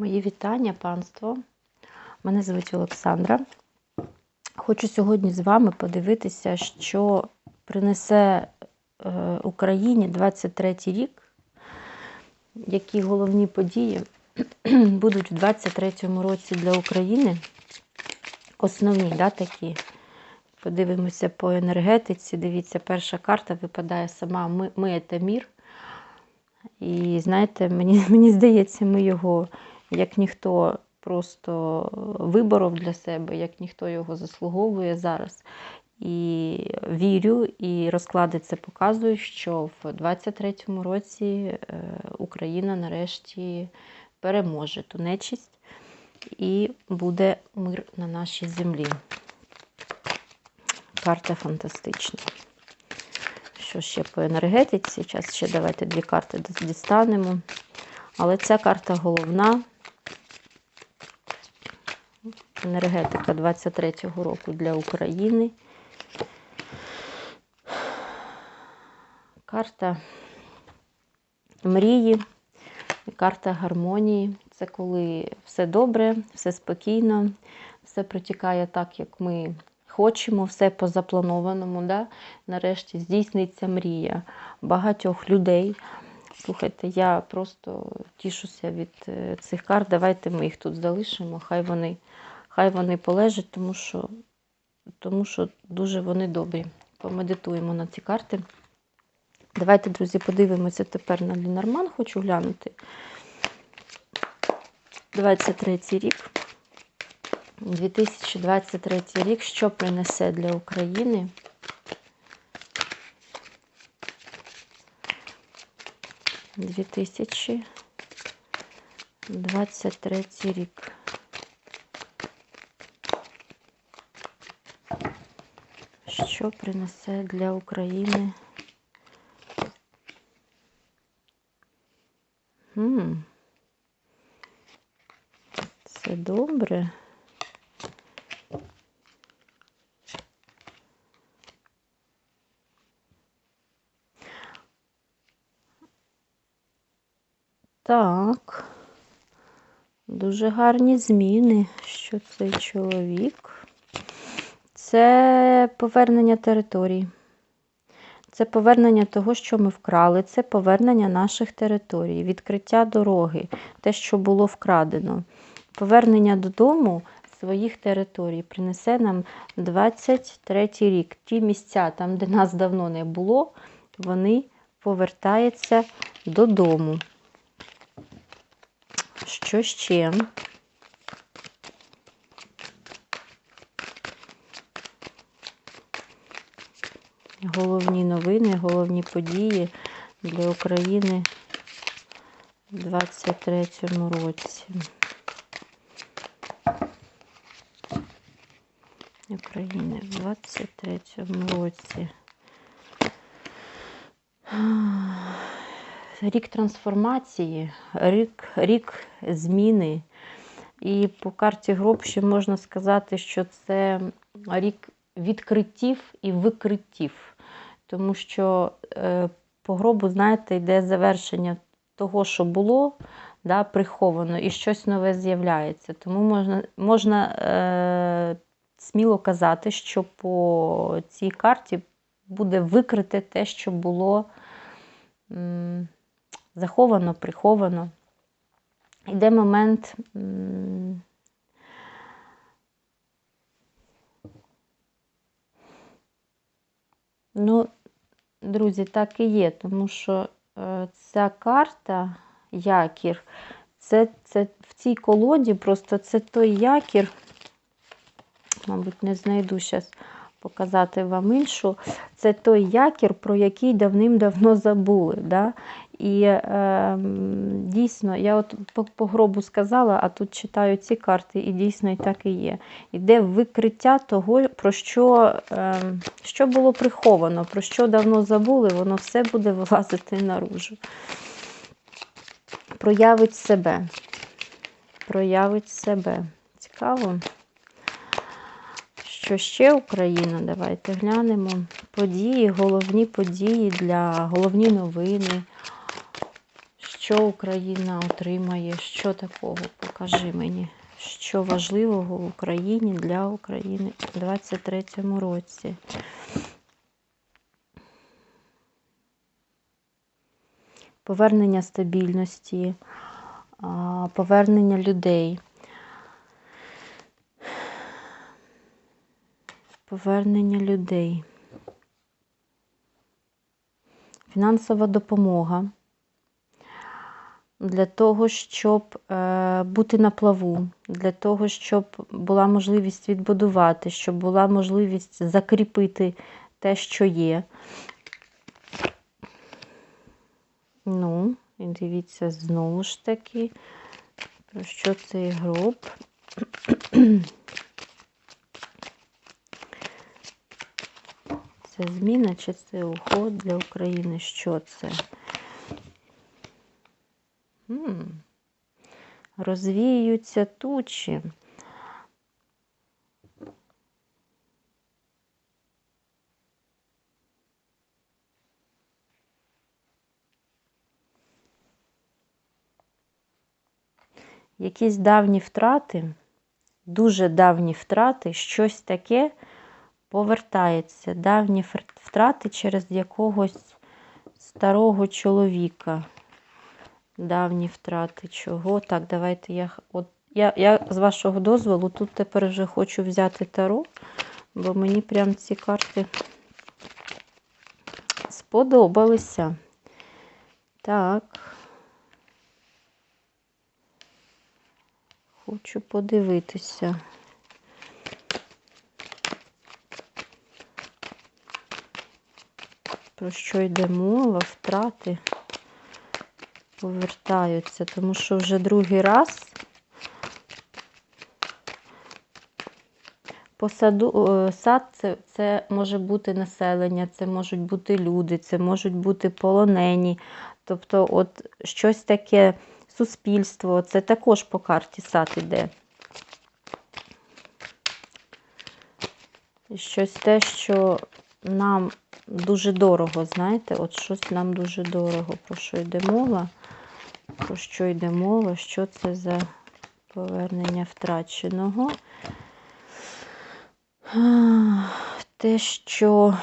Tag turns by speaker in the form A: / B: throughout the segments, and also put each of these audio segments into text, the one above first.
A: Мої вітання, панство. Мене звуть Олександра. Хочу сьогодні з вами подивитися, що принесе е, Україні 23 рік, які головні події будуть у 23-му році для України. Основні, да, такі. Подивимося по енергетиці. Дивіться, перша карта випадає сама Ми, ми це мір. І знаєте, мені, мені здається, ми його, як ніхто, просто виборов для себе, як ніхто його заслуговує зараз. І вірю, і розклади це показують, що в 23-му році е, Україна нарешті переможе ту нечисть і буде мир на нашій землі. Карта фантастична. Що ще по енергетиці? Зараз ще давайте дві карти дістанемо. Але ця карта головна. Енергетика 23-го року для України. Карта мрії, карта гармонії. Це коли все добре, все спокійно, все протікає так, як ми хочемо, все по запланованому. Да? Нарешті здійсниться мрія багатьох людей. Слухайте, я просто тішуся від е, цих карт. Давайте ми їх тут залишимо. Хай вони хай вони полежать, тому що, тому що дуже вони добрі. Помедитуємо на ці карти. Давайте, друзі, подивимося тепер на Лінарман, хочу глянути. 23 рік. 2023 рік, що принесе для України? Дві тисячі двадцять третій рік. Що принесе для України? Хм. Це добре. Так, дуже гарні зміни, що цей чоловік. Це повернення територій. Це повернення того, що ми вкрали, це повернення наших територій, відкриття дороги, те, що було вкрадено. Повернення додому своїх територій принесе нам 23 рік. Ті місця, там, де нас давно не було, вони повертаються додому. Що ще? Головні новини, головні події для України в 23-му році. України в 23-му році. Рік трансформації, рік, рік зміни. І по карті гроб ще можна сказати, що це рік відкриттів і викриттів. Тому що е, по гробу, знаєте, йде завершення того, що було, да, приховано, і щось нове з'являється. Тому можна можна е, сміло казати, що по цій карті буде викрите те, що було м, заховано, приховано. Йде момент. М, Ну, друзі, так і є, тому що е, ця карта, якір, це, це в цій колоді просто це той якір, мабуть, не знайду зараз показати вам іншу. Це той якір, про який давним-давно забули. Да? І е, дійсно, я от по, по гробу сказала, а тут читаю ці карти, і дійсно і так і є. Іде викриття того, про що, е, що було приховано, про що давно забули, воно все буде вилазити наружу. Проявить себе. Проявить себе. Цікаво. Що ще Україна? Давайте глянемо. Події, головні події для головні новини Що Україна отримає? Що такого? Покажи мені, що важливого в Україні для України у 2023 році. Повернення стабільності, повернення людей. Повернення людей. Фінансова допомога для того, щоб е, бути на плаву, для того, щоб була можливість відбудувати, щоб була можливість закріпити те, що є. Ну, і дивіться, знову ж таки, про що цей гроб. Це зміна чи це уход для України? Що це? Розвіюються тучі. Якісь давні втрати, дуже давні втрати, щось таке повертається. Давні втрати через якогось старого чоловіка. Давні втрати чого? Так, давайте я. От, я, я з вашого дозволу тут тепер вже хочу взяти таро, бо мені прям ці карти сподобалися. Так. Хочу подивитися. Про що йде мова, втрати повертаються, тому що вже другий раз по саду, сад це, це може бути населення, це можуть бути люди, це можуть бути полонені. Тобто, от щось таке суспільство, це також по карті сад іде. Щось те, що нам дуже дорого, знаєте, от щось нам дуже дорого, про що йде мова, про що йде мова, що це за повернення втраченого. Те, що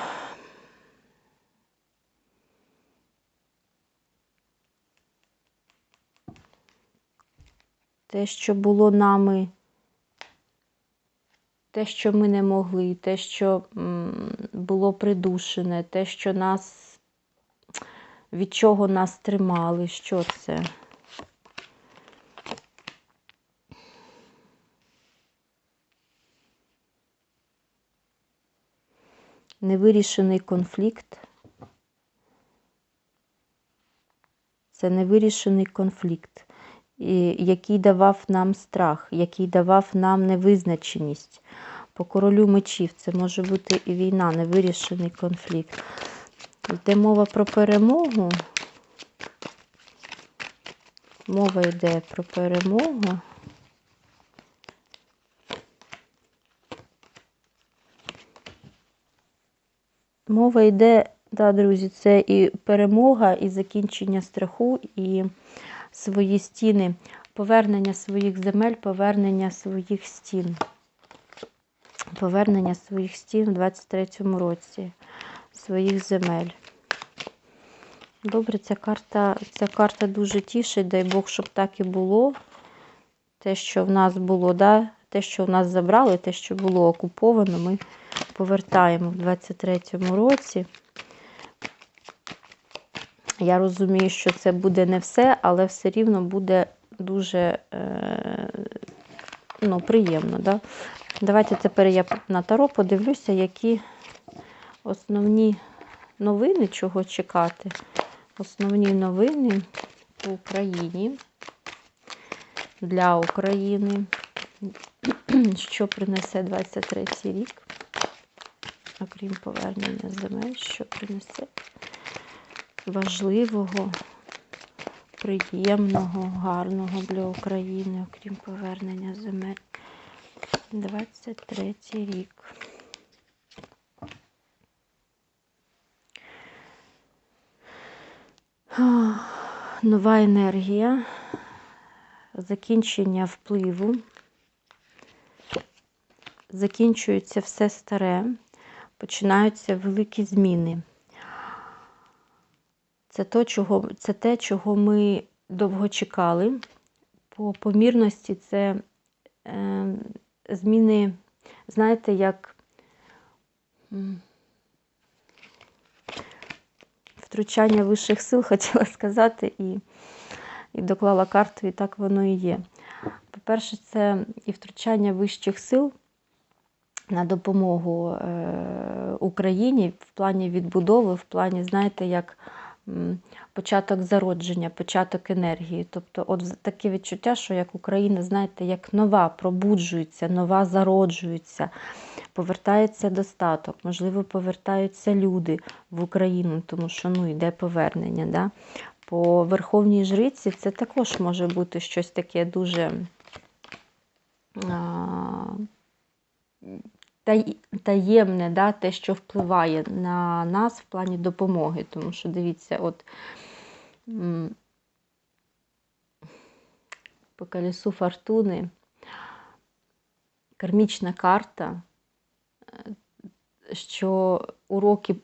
A: те, що було нами, те, що ми не могли, те, що було придушене, те, що нас, від чого нас тримали, що це? Невирішений конфлікт. Це невирішений конфлікт, який давав нам страх, який давав нам невизначеність. По королю мечів це може бути і війна, невирішений конфлікт. Йде мова про перемогу. Мова йде про перемогу. Мова йде, да, друзі, це і перемога, і закінчення страху, і свої стіни, повернення своїх земель, повернення своїх стін. Повернення своїх стін у 23-му році, своїх земель. Добре, ця карта, ця карта дуже тішить, дай Бог, щоб так і було. Те, що в нас було, да? те, що в нас забрали, те, що було окуповано, ми повертаємо в 23-му році. Я розумію, що це буде не все, але все рівно буде дуже е, ну, приємно. Да? Давайте тепер я на таро подивлюся, які основні новини, чого чекати. Основні новини по Україні для України. Що принесе 23 рік, окрім повернення земель, що принесе важливого, приємного, гарного для України, окрім повернення земель. 23 рік. нова енергія, закінчення впливу, закінчується все старе, починаються великі зміни. Це, то, чого, це те, чого ми довго чекали. По помірності це е, зміни, знаєте, як втручання вищих сил, хотіла сказати, і, і доклала карту, і так воно і є. По-перше, це і втручання вищих сил на допомогу е, Україні в плані відбудови, в плані, знаєте, як початок зародження, початок енергії. Тобто, от таке відчуття, що як Україна, знаєте, як нова пробуджується, нова зароджується, повертається достаток, можливо, повертаються люди в Україну, тому що ну, йде повернення. Да? По Верховній Жриці це також може бути щось таке дуже. Таємне, да, те, що впливає на нас в плані допомоги. Тому що дивіться, от по колесу фортуни кармічна карта, е, що уроки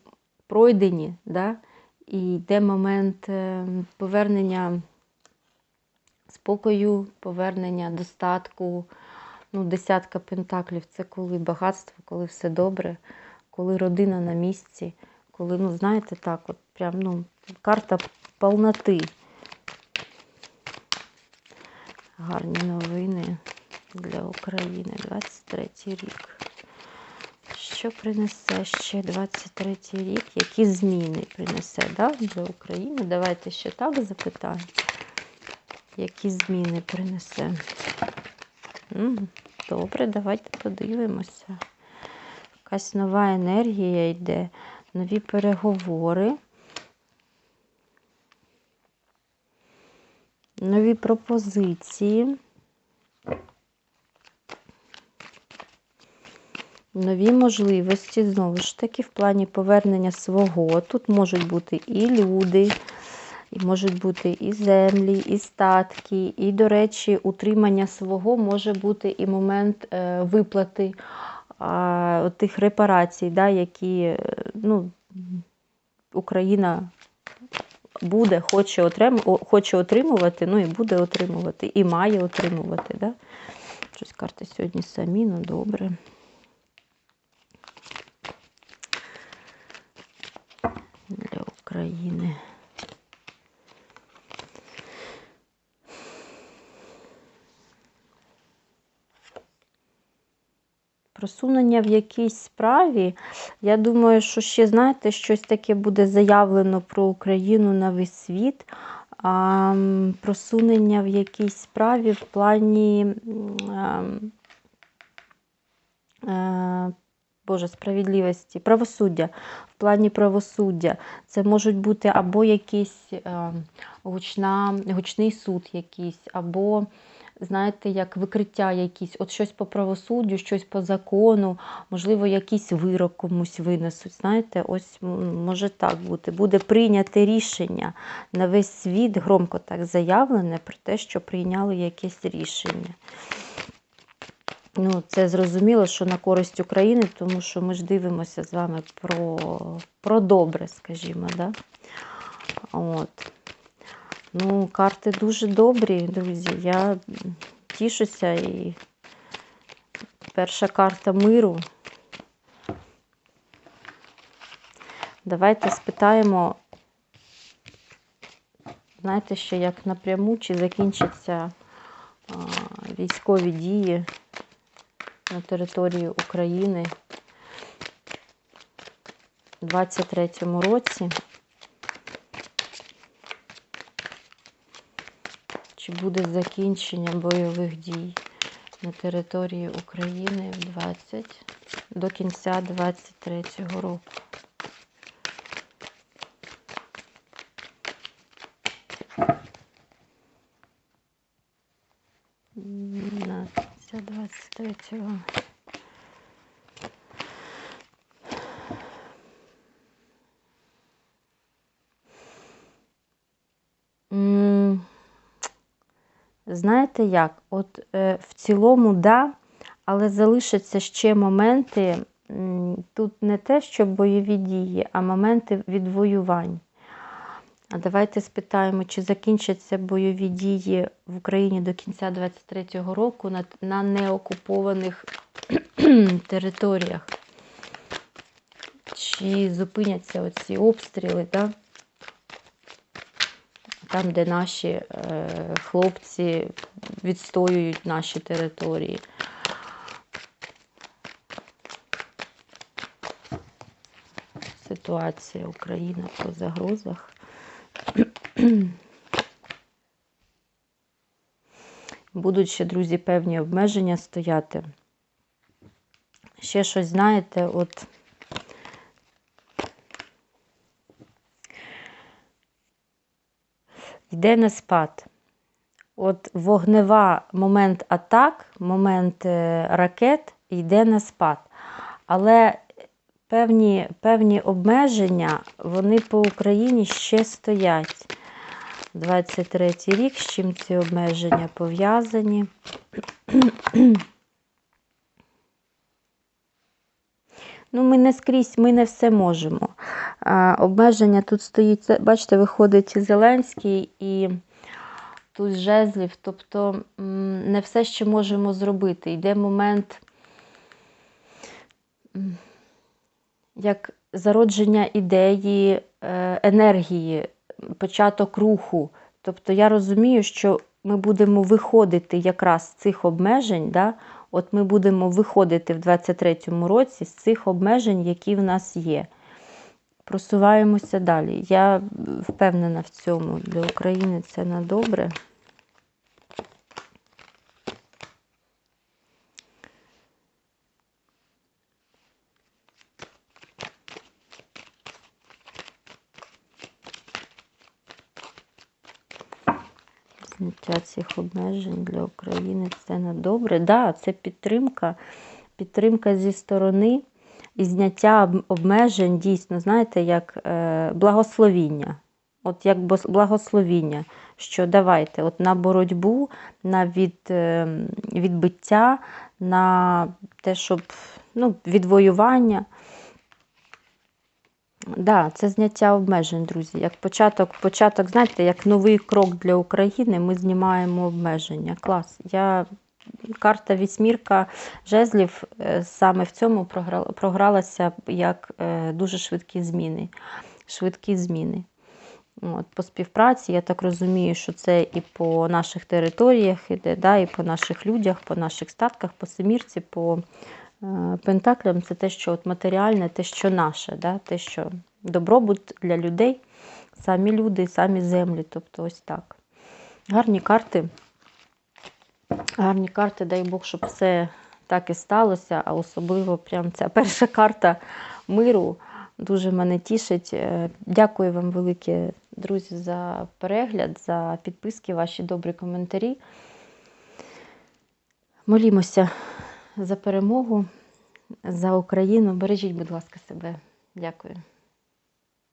A: пройдені, да, і йде момент е, повернення спокою, повернення достатку. Ну, десятка пентаклів це коли багатство, коли все добре, коли родина на місці, коли, ну, знаєте, так, от прям, ну, карта повноти. Гарні новини для України. 23 рік. Що принесе ще 23 рік? Які зміни принесе да, для України? Давайте ще так запитаємо. Які зміни принесе? Добре, давайте подивимося. Якась нова енергія йде, нові переговори, нові пропозиції, нові можливості, знову ж таки, в плані повернення свого. Тут можуть бути і люди, і можуть бути і землі, і статки, і, до речі, утримання свого може бути і момент е, виплати тих репарацій, да, які е, ну, Україна буде, хоче, отрим, хоче отримувати, ну і буде отримувати, і має отримувати. Да? Щось карти сьогодні самі, ну добре. Для України. Просунення в якійсь справі. Я думаю, що ще, знаєте, щось таке буде заявлено про Україну на весь світ. А, просунення в якійсь справі в плані м, е, Боже, справедливості, правосуддя. В плані правосуддя. Це можуть бути або якийсь е, гучна, гучний суд якийсь, або, знаєте, як викриття якісь, от щось по правосуддю, щось по закону, можливо, якийсь вирок комусь винесуть. Знаєте, ось може так бути. Буде прийняте рішення на весь світ, громко так заявлене, про те, що прийняли якесь рішення. Ну, це зрозуміло, що на користь України, тому що ми ж дивимося з вами про, про добре, скажімо, да? От. Ну, карти дуже добрі, друзі. Я тішуся і перша карта миру. Давайте спитаємо, знаєте, ще як напряму, чи закінчаться а, військові дії на території України у 23-му році. Чи буде закінчення бойових дій на території України в 20 до кінця 23-го року? На кінця 23-го. М, знаєте як? От е, в цілому, да, але залишаться ще моменти. Тут не те, що бойові дії, а моменти відвоювань. А давайте спитаємо, чи закінчаться бойові дії в Україні до кінця 23-го року на, на неокупованих територіях. Чи зупиняться оці обстріли, да? Там, де наші е, хлопці відстоюють наші території. Ситуація Україна по загрозах. Будуть ще, друзі, певні обмеження стояти. Ще щось, знаєте, от йде на спад. От вогнева момент атак, момент е, ракет йде на спад. Але певні, певні обмеження, вони по Україні ще стоять. 23 рік, з чим ці обмеження пов'язані. Ну, ми не скрізь, ми не все можемо. Обмеження тут стоїть, бачите, виходить Зеленський і тут жезлів. Тобто не все ще можемо зробити. Йде момент, як зародження ідеї, е, енергії, початок руху. Тобто я розумію, що ми будемо виходити якраз з цих обмежень. Да? От ми будемо виходити в 23-му році з цих обмежень, які в нас є. Просуваємося далі. Я впевнена в цьому. Для України це на добре. Зняття цих обмежень для України це на добре. Так, да, це підтримка, підтримка зі сторони і зняття обмежень дійсно, знаєте, як е, благословіння. От як благословіння, що давайте от на боротьбу, на від, е, відбиття, на те, щоб ну, відвоювання. Да, це зняття обмежень, друзі. Як початок, початок, знаєте, як новий крок для України, ми знімаємо обмеження. Клас. Я карта вісьмірка жезлів е, саме в цьому програлася як е, дуже швидкі зміни. Швидкі зміни. От, по співпраці, я так розумію, що це і по наших територіях іде, да, і по наших людях, по наших статках, по семірці, по е, пентаклям. Це те, що от матеріальне, те, що наше, да, те, що добробут для людей, самі люди, самі землі. Тобто ось так. Гарні карти. Гарні карти, дай Бог, щоб все так і сталося, а особливо прям ця перша карта миру дуже мене тішить. Е, Дякую вам велике, друзі, за перегляд, за підписки, ваші добрі коментарі. Молімося за перемогу, за Україну. Бережіть, будь ласка, себе. Дякую.